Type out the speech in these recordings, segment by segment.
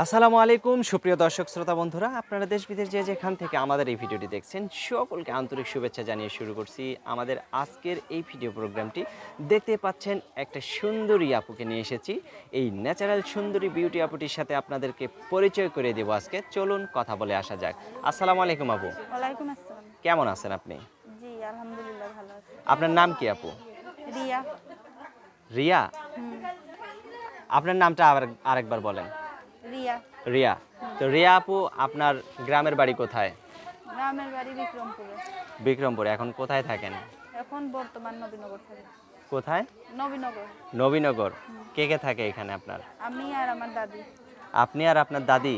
আসসালামু আলাইকুম সুপ্রিয় দর্শক শ্রোতা বন্ধুরা আপনারা দেশ বিদেশ যে যেখান থেকে আমাদের এই ভিডিওটি দেখছেন সকলকে আন্তরিক শুভেচ্ছা জানিয়ে শুরু করছি আমাদের আজকের এই ভিডিও প্রোগ্রামটি। দেখতে পাচ্ছেন একটা সুন্দরী আপুকে নিয়ে এসেছি। এই ন্যাচারাল সুন্দরী বিউটি আপুটির সাথে আপনাদেরকে পরিচয় করে দেবো আজকে। চলুন কথা বলে আসা যাক। আসসালামু আলাইকুম আপু। ওয়ালাইকুম আসসালাম। কেমন আছেন আপনি? জি আলহামদুলিল্লাহ ভালো আছি। আপনার নাম কি আপু? রিয়া। রিয়া? আপনার নামটা আবার আরেকবার বলেন। রিয়া তো রিয়া আপু আপনার গ্রামের বাড়ি কোথায়? গ্রামের বাড়ি বিক্রমপুরে। বিক্রমপুরে এখন কোথায় থাকেন? এখন বর্তমান নবীনগর থাকে। কোথায়? নবীনগর। নবীনগর। কে কে থাকে এখানে আপনার? আমি আর আমার দাদি। আপনি আর আপনার দাদি?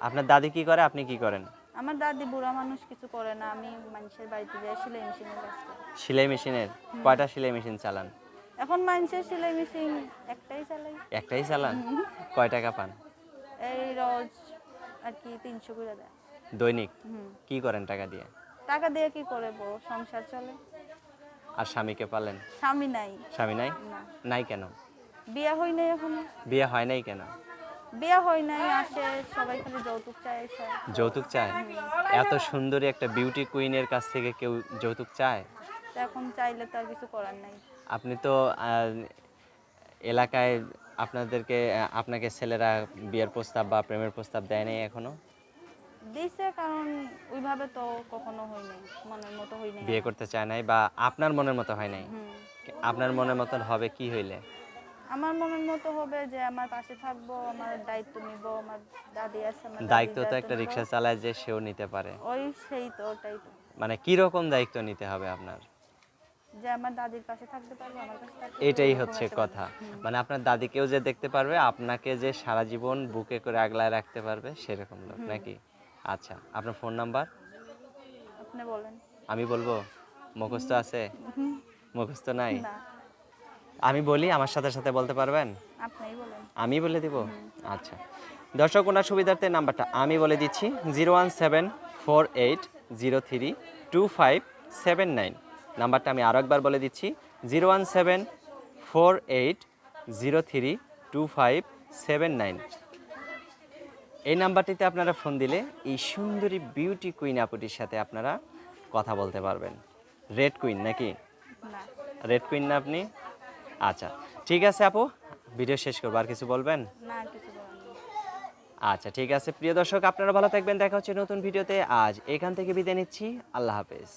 আপনার দাদি কি করে আপনি কি করেন? আমার দাদি বুড়া মানুষ কিছু করে না। আমি মানুষের বাড়িতে যাই সেলাই মেশিনের কাজ করি। সেলাই মেশিনের? কয়টা সেলাই মেশিন চালান? এখন মানুষের সেলাই মেশিন একটাই চালাই। একটাই চালান? কয় টাকা পান? আর কি তিনশো করে দেয়। দৈনিক? কি করেন টাকা দিয়ে? টাকা দিয়ে কি করে বউ? সংসার চলে। আর স্বামীকে পালেন? স্বামী নাই। স্বামী নাই? নাই কেন? বিয়া হয় নাই এখন। বিয়ে হয় নাই কেন? বিয়া হয় নাই আসে সবাই খালি যৌতুক চায় যৌতুক চায়? এত সুন্দরী একটা বিউটি কুইনের কাছ থেকে কেউ যৌতুক চায়? এখন চাইলে তো আর কিছু করার নাই। আপনি তো এলাকায় আপনাদেরকে আপনাকে ছেলেরা বিয়ের প্রস্তাব বা প্রেমের প্রস্তাব দেয় নাই এখনও? দিছে কারণ ওইভাবে তো কখনো হয় নাই মনের মতো হয় নাই। বিয়ে করতে চায় নাই বা আপনার মনের মতো হয় নাই? আপনার মনের মতন হবে কি হইলে? আমার মনের মতো হবে যে আমার পাশে থাকব আমার দায়িত্ব নিব আমার দাদি আছে আমার দায়িত্ব তো একটা। রিক্সা চালায় যে সেও নিতে পারে। ওই সেই তো ওটাই তো। মানে কি রকম দায়িত্ব নিতে হবে আপনার? যে আমার দাদির পাশে থাকতে পারব আমার কাছে এটাই হচ্ছে কথা। মানে আপনার দাদিকেও যে দেখতে পারবে আপনাকে যে সারা জীবন বুকে করে আগলায় রাখতে পারবে সেরকম লোক নাকি? আচ্ছা আপনার ফোন নাম্বার? আপনি বলেন। আমি বলব মুখস্থ আছে? মুখস্থ নাই? আমি বলি আমার সাথে সাথে বলতে পারবেন? আপনিই বলেন। আমি বলে দিব? আচ্ছা। দর্শক ওনার সুবিধার্থে নাম্বারটা আমি বলে দিচ্ছি zero one seven four eight zero three two five seven nine. নাম্বারটা আমি আরও একবার বলে দিচ্ছি। Zero one seven four eight zero three two five seven nine. এই নাম্বারটিতে আপনারা ফোন দিলে এই সুন্দরী বিউটি কুইন আপুটির সাথে আপনারা কথা বলতে পারবেন। রেড কুইন নাকি? রেড কুইন না আপনি? আচ্ছা ঠিক আছে আপু ভিডিও শেষ করব আর কিছু বলবেন? আচ্ছা ঠিক আছে। প্রিয় দর্শক আপনারা ভালো থাকবেন দেখা হচ্ছে নতুন ভিডিওতে। আজ এখান থেকে বিদায় নিচ্ছি। আল্লাহ হাফেজ।